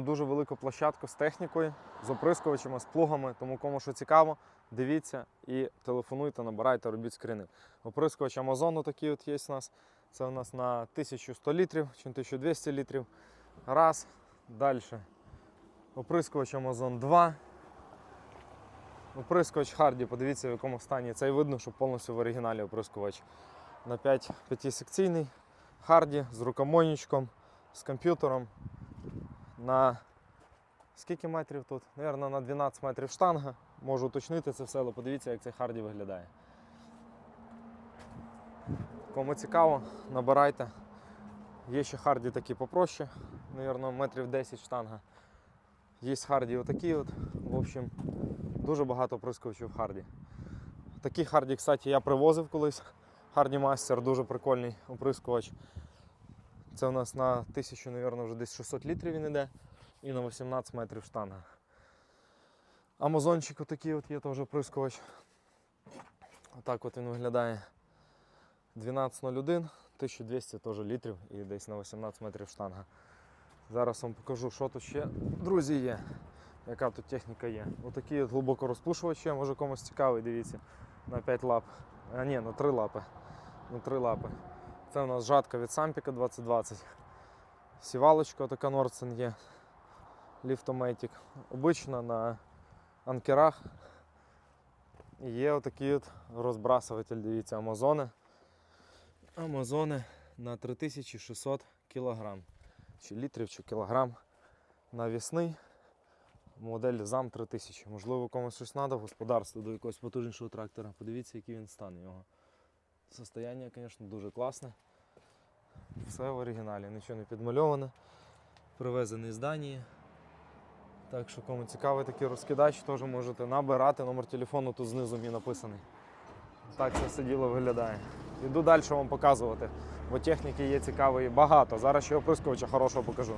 вам дуже велику площадку з технікою, з оприскувачами, з плугами. Тому кому що цікаво, дивіться і телефонуйте, набирайте, робіть скрини. Оприскувач Amazon такий от є у нас. Це у нас на 1100 літрів чи 1200 літрів. Раз. Далі. Оприскувач Amazon 2. Оприскувач Hardy, подивіться в якому стані. Це і видно, що повністю в оригіналі оприскувач. На 5 п'ятисекційний Hardy з рукомойничком, з комп'ютером. На скільки метрів тут? Наверно, на 12 метрів штанга. Можу уточнити це все, але подивіться, як цей Hardy виглядає. Кому цікаво, набирайте. Є ще Харді такі попроще, наверное, метрів 10 штанга. Є Харді отакі от. В общем, дуже багато оприскувачів Харді. Такі Харді, кстати, я привозив колись. Харді Мастер, дуже прикольний оприскувач. Це у нас на 1000, наверное, вже десь 600 літрів він іде і на 18 метрів штанга. Амазончик отакий от є теж оприскувач. Отак от він виглядає. 1201, 1200 теж літрів і десь на 18 метрів штанга. Зараз вам покажу, що тут ще, друзі, є. Яка тут техніка є. Отакий от глибоко розпушувач є, може комусь цікавий, дивіться, на 5 лап. А ні, на 3 лапи. На 3 лапи. Це у нас жатка від Сампіка 2020. Сівалочка така Нордсен є. Ліфтометик. Обична на анкерах. Є отакий от розбрасуватель, дивіться, Амазони. Амазони на 3600 кг. Чи літрів, чи кілограм. Навісний. Модель ЗАМ 3000. Можливо, комусь щось треба в господарстві до якогось потужнішого трактора. Подивіться, який він стан його. Состояння, звісно, дуже класне. Все в оригіналі, нічого не підмальоване. Привезений з Данії. Так що, кому цікавий такий розкидач, теж можете набирати. Номер телефону тут знизу мій написаний. Так це все діло виглядає. Іду далі вам показувати, бо техніки є цікавої багато. Зараз ще оприскувача хорошого покажу.